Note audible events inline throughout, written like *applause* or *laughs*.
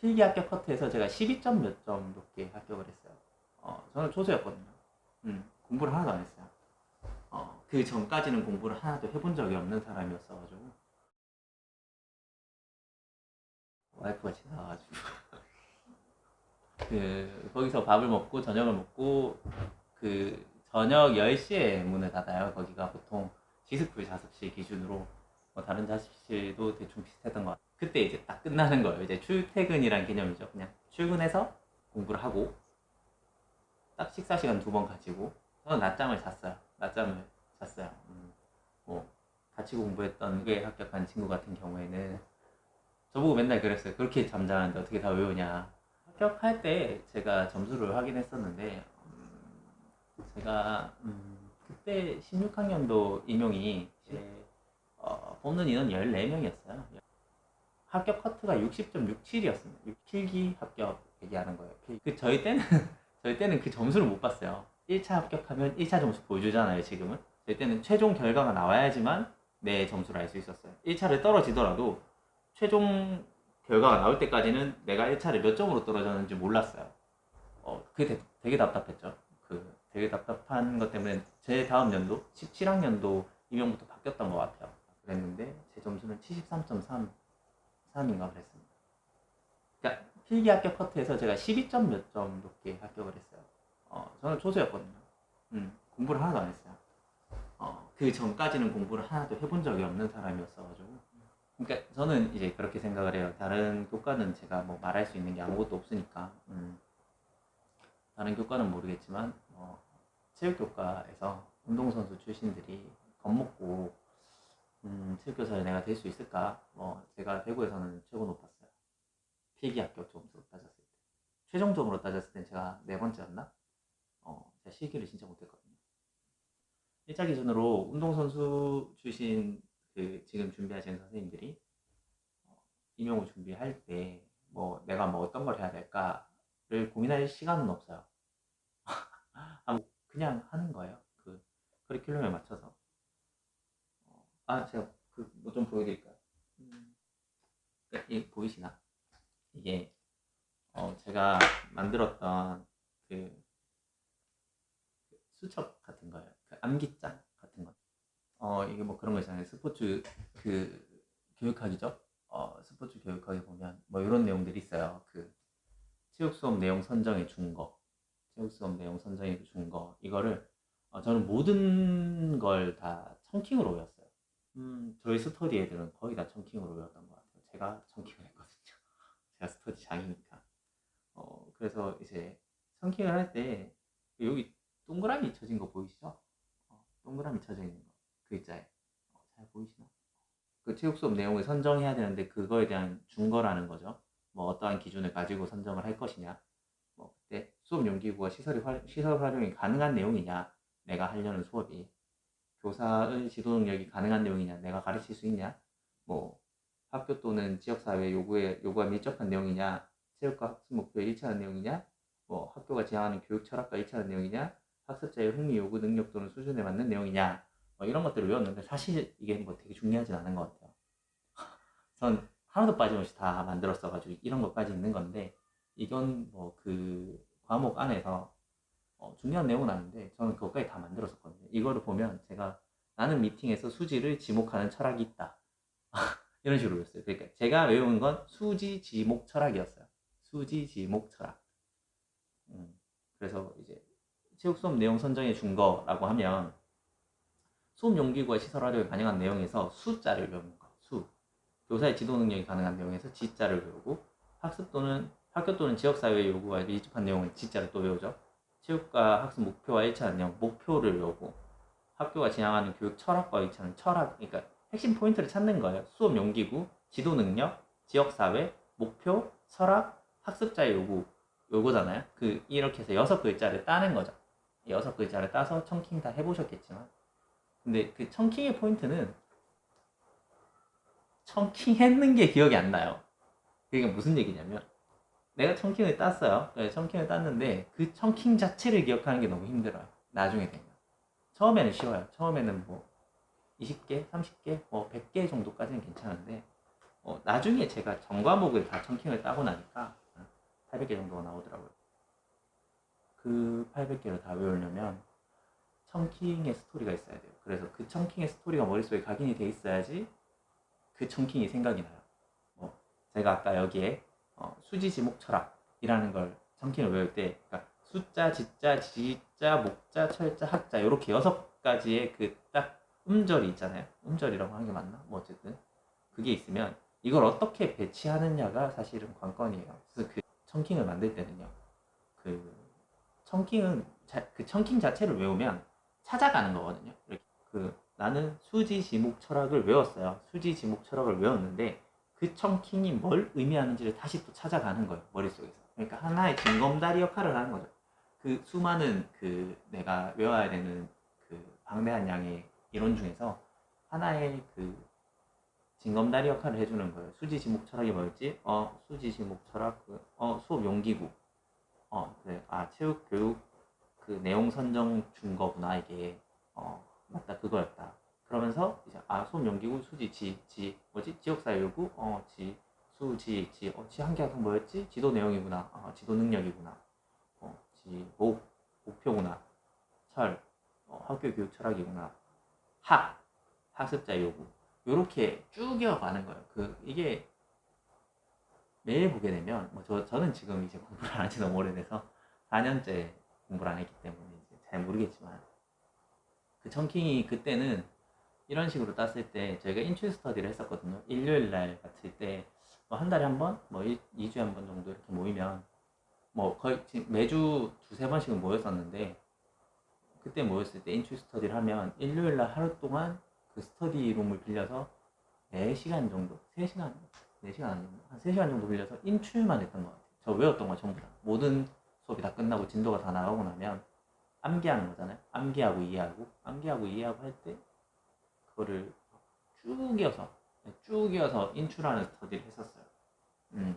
필기 합격 커트에서 제가 12점 몇 점 높게 합격을 했어요. 어, 저는 초수였거든요. 음, 공부를 하나도 안 했어요. 어, 그 전까지는 공부를 하나도 해본 적이 없는 사람이었어가지고 와이프가 지나가가지고 *laughs* 그 거기서 밥을 먹고 저녁을 먹고 그 저녁 10시에 문을 닫아요. 거기가 보통 지스쿨 자습실 기준으로 뭐 다른 자습실도 대충 비슷했던 것 같아요. 그때 이제 딱 끝나는 거예요. 이제 출퇴근이란 개념이죠. 그냥 출근해서 공부를 하고 딱 식사 시간 두 번 가지고 저는 낮잠을 잤어요. 낮잠을 잤어요. 음, 뭐 같이 공부했던 게 합격한 친구 같은 경우에는 저보고 맨날 그랬어요. 그렇게 잠자는데 어떻게 다 외우냐. 합격할 때 제가 점수를 확인했었는데 음, 제가 음, 그때 16학년도 임용이 제 어, 뽑는 인원 14명이었어요. 합격 커트가 60.67이었습니다. 7기 합격 얘기하는 거예요. 그 저희 때는 *laughs* 저희 때는 그 점수를 못 봤어요. 1차 합격하면 1차 점수 보여주잖아요, 지금은. 저희 때는 최종 결과가 나와야지만 내 점수를 알 수 있었어요. 1차를 떨어지더라도 최종 결과가 나올 때까지는 내가 1차를 몇 점으로 떨어졌는지 몰랐어요. 어, 그게 되게, 되게 답답했죠. 그 되게 답답한 것 때문에 제 다음 연도 17학년도 임용부터 바뀌었던 것 같아요. 그랬는데 제 점수는 73.3 3인가 그랬습니다. 그러니까 필기 합격 커트에서 제가 12점 몇 점 높게 합격을 했어요. 어, 저는 초수였거든요. 음, 공부를 하나도 안 했어요. 어, 그 전까지는 공부를 하나도 해본 적이 없는 사람이었어가지고. 그러니까 저는 이제 그렇게 생각을 해요. 다른 교과는 제가 뭐 말할 수 있는 게 아무것도 없으니까. 음, 다른 교과는 모르겠지만 어, 체육교과에서 운동선수 출신들이 겁먹고 음, 체육교사를 내가 될 수 있을까? 뭐 제가 대구에서는 최고 높았어요. 필기 합격 점수로 따졌을 때. 최종적으로 따졌을 땐 제가 네 번째였나? 어, 제가 실기를 진짜 못했거든요. 1차 기준으로 운동선수 출신 그 지금 준비하시는 선생님들이 어, 임용을 준비할 때 뭐 내가 뭐 어떤 걸 해야 될까를 고민할 시간은 없어요. *laughs* 그냥 하는 거예요. 그 커리큘럼에 맞춰서. 어, 아 제가 그 뭐 좀 보여드릴까요? 음, 이 보이시나? 이게 어, 제가 만들었던 그 수첩 같은 거예요. 그 암기장 같은 거. 어 이게 뭐 그런 거 있잖아요. 스포츠 그 교육학이죠. 어 스포츠 교육학에 보면 뭐 이런 내용들이 있어요. 그 체육 수업 내용 선정해 준 거, 체육 수업 내용 선정해 준 거. 이거를 어, 저는 모든 걸 다 청킹으로 외웠어요. 음 저희 스터디 애들은 거의 다 청킹으로 외웠던 것 같아요. 제가 청킹을 했거든요. *laughs* 제가 스터디 장이니까. 어 그래서 이제 청킹을 할 때 여기 동그라미 쳐진 거 보이시죠? 어, 동그라미 쳐져 있는 거 글자에 어, 잘 보이시나? 그 체육 수업 내용을 선정해야 되는데 그거에 대한 준거라는 거죠. 뭐 어떠한 기준을 가지고 선정을 할 것이냐. 뭐 그때 수업 용기구와 시설이 활, 시설 활용이 가능한 내용이냐. 내가 하려는 수업이 교사의 지도 능력이 가능한 내용이냐. 내가 가르칠 수 있냐. 뭐 학교 또는 지역사회 요구에 요구와 밀접한 내용이냐. 체육과 학습 목표에 일치하는 내용이냐. 뭐 학교가 지향하는 교육 철학과 일치하는 내용이냐. 학습자의 흥미 요구 능력 또는 수준에 맞는 내용이냐. 뭐 이런 것들을 외웠는데 사실 이게 뭐 되게 중요하진 않은 것 같아요. *laughs* 전 하나도 빠짐없이 다 만들었어가지고 이런 것까지 있는 건데 이건 뭐 그 과목 안에서 어, 중요한 내용은 아닌데 저는 그것까지 다 만들었었거든요. 이거를 보면 제가 나는 미팅에서 수지를 지목하는 철학이 있다. *laughs* 이런 식으로 외웠어요. 그러니까 제가 외운 건 수지 지목 철학이었어요. 수지 지목 철학. 음, 그래서 이제 체육 수업 내용 선정해 준 거라고 하면 수업 용기구와 시설 활용이 가능한 내용에서 수자를 외우는 거. 수. 교사의 지도 능력이 가능한 내용에서 지자를 외우고 학습 또는 학교 또는 지역 사회 요구와 밀집한 내용은 지자를 또 외우죠. 체육과 학습 목표와 일치하는 내용 목표를 외우고 학교가 지향하는 교육 철학과 일치하는 철학 그러니까 핵심 포인트를 찾는 거예요. 수업 용기구, 지도 능력, 지역 사회, 목표, 철학, 학습자의 요구 요거잖아요. 그 이렇게 해서 여섯 글자를 따는 거죠. 여섯 글자를 따서 청킹 다 해보셨겠지만 근데 그 청킹의 포인트는 청킹 했는 게 기억이 안 나요. 그게 무슨 얘기냐면 내가 청킹을 땄어요. 네, 청킹을 땄는데 그 청킹 자체를 기억하는 게 너무 힘들어요. 나중에 되면. 처음에는 쉬워요. 처음에는 뭐 20개, 30개, 뭐 100개 정도까지는 괜찮은데 어, 나중에 제가 전 과목을 다 청킹을 따고 나니까 800개 정도가 나오더라고요. 그 800개를 다 외우려면 청킹의 스토리가 있어야 돼요. 그래서 그 청킹의 스토리가 머릿속에 각인이 돼 있어야지 그 청킹이 생각이 나요. 뭐 제가 아까 여기에 어, 수지 지목 철학이라는 걸 청킹을 외울 때 그러니까 숫자, 지자, 지자, 목자, 철자, 학자 이렇게 여섯 가지의 그 딱 음절이 있잖아요. 음절이라고 하는 게 맞나? 뭐 어쨌든 그게 있으면 이걸 어떻게 배치하느냐가 사실은 관건이에요. 그래서 그 청킹을 만들 때는요. 그 청킹은 자, 그 청킹 자체를 외우면 찾아가는 거거든요. 이렇게 그 나는 수지 지목 철학을 외웠어요. 수지 지목 철학을 외웠는데 그 청킹이 뭘 의미하는지를 다시 또 찾아가는 거예요. 머릿속에서. 그러니까 하나의 징검다리 역할을 하는 거죠. 그 수많은 그 내가 외워야 되는 그 방대한 양의 이론 중에서 하나의 그 징검다리 역할을 해주는 거예요. 수지 지목 철학이 뭐였지? 어, 수지 지목 철학, 그, 어, 수업 용기구. 어, 그래. 아, 체육 교육 그 내용 선정 준 거구나, 이게. 어, 맞다, 그거였다. 그러면서 이제, 아, 수업 용기구, 수지, 지, 지, 뭐지? 지역사회 요구, 어, 지, 수, 지, 지, 어, 지 한개 같은 뭐였지? 지도 내용이구나. 어, 지도 능력이구나. 어, 지, 목, 목표구나. 철, 어, 학교 교육 철학이구나. 학, 학습자 요구. 요렇게 쭉 이어가는 거예요. 그, 이게 매일 보게 되면, 뭐, 저, 저는 지금 이제 공부를 안 한지 너무 오래돼서 4년째 공부를 안 했기 때문에 이제 잘 모르겠지만, 그 청킹이 그때는 이런 식으로 땄을 때 저희가 인출 스터디를 했었거든요. 일요일 날 같을 때, 뭐 한 달에 한 번, 뭐 2, 주에 한 번 정도 이렇게 모이면, 뭐 거의 매주 두세 번씩은 모였었는데, 그때 모였을 때 인출 스터디를 하면 일요일 날 하루 동안 그 스터디 룸을 빌려서 4시간 정도, 3시간, 4시간 아니면 한 3시간 정도 빌려서 인출만 했던 것 같아요. 저 외웠던 거 전부 다. 모든 수업이 다 끝나고 진도가 다 나오고 나면 암기하는 거잖아요. 암기하고 이해하고, 암기하고 이해하고 할 때 그거를 쭉 이어서, 쭉 이어서 인출하는 스터디를 했었어요. 음.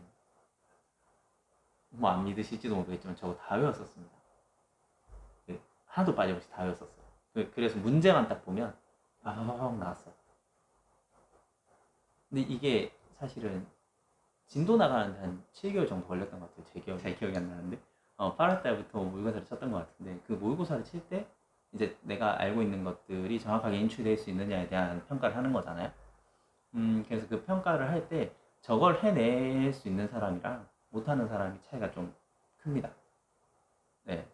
뭐 안 믿으실지도 모르겠지만 저거 다 외웠었습니다. 네, 하나도 빠짐없이 다 외웠었어요. 그- 그래서 문제만 딱 보면 바바바박 나왔어. 근데 이게 사실은 진도 나가는데 한 7개월 정도 걸렸던 것 같아요. 제 기억, 제 기억이 안 나는데. 어, 8월 달부터 모의고사를 쳤던 것 같은데 그 모의고사를 칠 때 이제 내가 알고 있는 것들이 정확하게 인출될 수 있느냐에 대한 평가를 하는 거잖아요. 음, 그래서 그 평가를 할 때 저걸 해낼 수 있는 사람이랑 못하는 사람이 차이가 좀 큽니다. 네.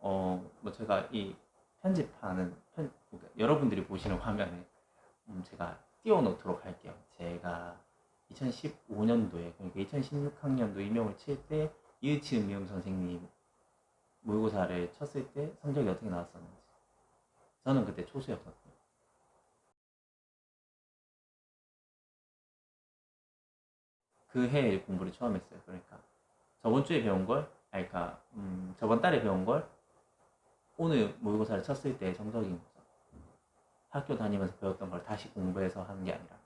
어, 뭐 제가 이 편집하는 편, 그러니까 여러분들이 보시는 화면에 음, 제가 띄워놓도록 할게요. 제가 2015년도에 그러니까 2016학년도 임용을 칠 때 이으치은 미음 선생님 모의고사를 쳤을 때 성적이 어떻게 나왔었는지 저는 그때 초수였거든요. 그 해에 공부를 처음 했어요. 그러니까 저번 주에 배운 걸, 아니, 그러니까 음, 저번 달에 배운 걸 오늘 모의고사를 쳤을 때 정석인 거죠. 학교 다니면서 배웠던 걸 다시 공부해서 하는 게 아니라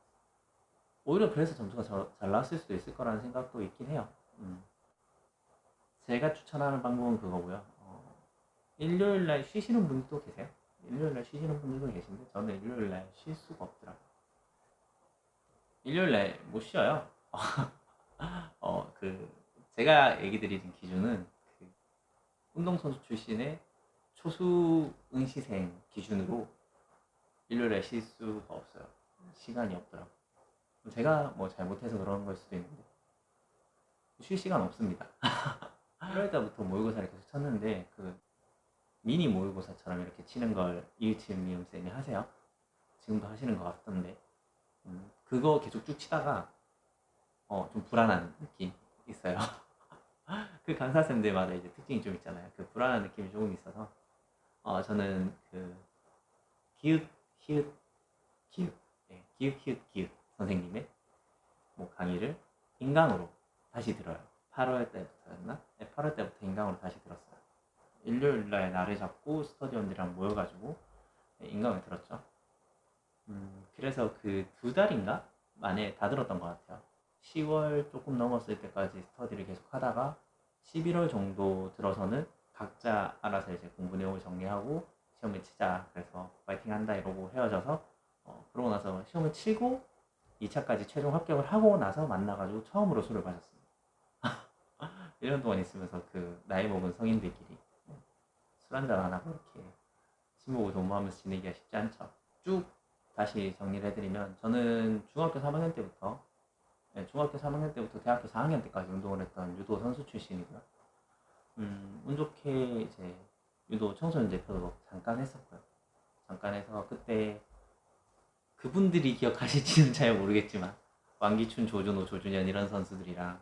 오히려 그래서 점수가 저- 잘 나왔을 수도 있을 거라는 생각도 있긴 해요. 음. 제가 추천하는 방법은 그거고요. 어, 일요일 날 쉬시는 분도 계세요. 일요일 날 쉬시는 분들도 계신데 저는 일요일 날 쉴 수가 없더라고요. 일요일 날 못 쉬어요. *laughs* 어, 그 제가 얘기 드리는 기준은 그 운동선수 출신의 초수 응시생 기준으로 일요일에 쉴 수가 없어요. 시간이 없더라고요. 제가 뭐 잘못해서 그런 걸 수도 있는데 쉴 시간 없습니다. *laughs* 1월 달부터 모의고사를 계속 쳤는데 그 미니 모의고사처럼 이렇게 치는 걸 이으치음 미음 쌤이 하세요. 지금도 하시는 것 같던데 음, 그거 계속 쭉 치다가 어, 좀 불안한 느낌 있어요. *laughs* 그 강사 쌤들마다 이제 특징이 좀 있잖아요. 그 불안한 느낌이 조금 있어서 어, 저는 그 기읍 히읗 기읍 네, 기읍 히읗 기읍 선생님의 뭐 강의를 인강으로 다시 들어요. 8월 때부터였나? 네, 8월 때부터 인강으로 다시 들었어요. 일요일 날 날을 잡고 스터디원들이랑 모여가지고 네, 인강을 들었죠. 음, 그래서 그 두 달인가 만에 다 들었던 것 같아요. 10월 조금 넘었을 때까지 스터디를 계속 하다가 11월 정도 들어서는 각자 알아서 이제 공부 내용을 정리하고 시험을 치자. 그래서 파이팅 한다 이러고 헤어져서 어, 그러고 나서 시험을 치고 2차까지 최종 합격을 하고 나서 만나가지고 처음으로 술을 마셨습니다. *laughs* 1년 동안 있으면서 그 나이 먹은 성인들끼리 술 한잔 안 하고 이렇게 친목을 도모하면서 지내기가 쉽지 않죠. 쭉 다시 정리를 해드리면 저는 중학교 3학년 때부터 네, 중학교 3학년 때부터 대학교 4학년 때까지 운동을 했던 유도 선수 출신이고요. 음, 운 좋게 이제 유도 청소년 대표도 잠깐 했었고요. 잠깐 해서 그때 그분들이 기억하실지는 *laughs* 잘 모르겠지만 왕기춘, 조준호, 조준현 이런 선수들이랑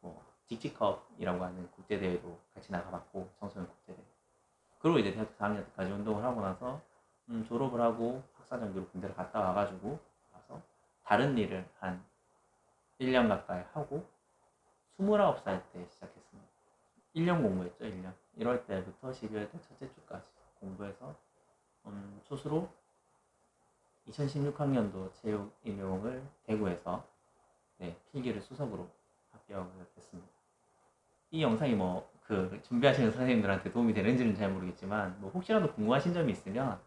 뭐 직직컵이라고 하는 국제대회도 같이 나가봤고 청소년 국제대회 그리고 이제 대학교 4학년 때까지 운동을 하고 나서 음, 졸업을 하고 학사정기로 군대를 갔다 와가지고 와서 다른 일을 한 1년 가까이 하고 29살 때 시작했습니다. 1년 공부했죠, 1년. 1월 때부터 12월 때 첫째 주까지 공부해서 음, 초수로 2016학년도 체육 임용을 대구에서 네, 필기를 수석으로 합격을 했습니다. 이 영상이 뭐 그 준비하시는 선생님들한테 도움이 되는지는 잘 모르겠지만 뭐 혹시라도 궁금하신 점이 있으면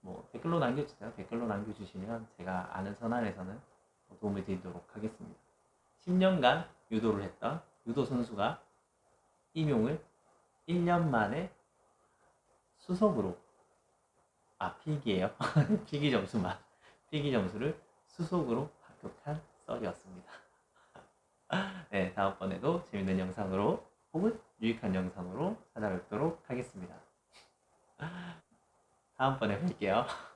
뭐 댓글로 남겨주세요. 댓글로 남겨주시면 제가 아는 선안에서는 도움을 드리도록 하겠습니다. 10년간 유도를 했던 유도 선수가 임용을 1년 만에 수석으로 아 필기예요. *laughs* 필기 점수만 필기 점수를 수석으로 합격한 썰이었습니다. *laughs* 네 다음번에도 재밌는 영상으로 혹은 유익한 영상으로 찾아뵙도록 하겠습니다. 다음번에 뵐게요.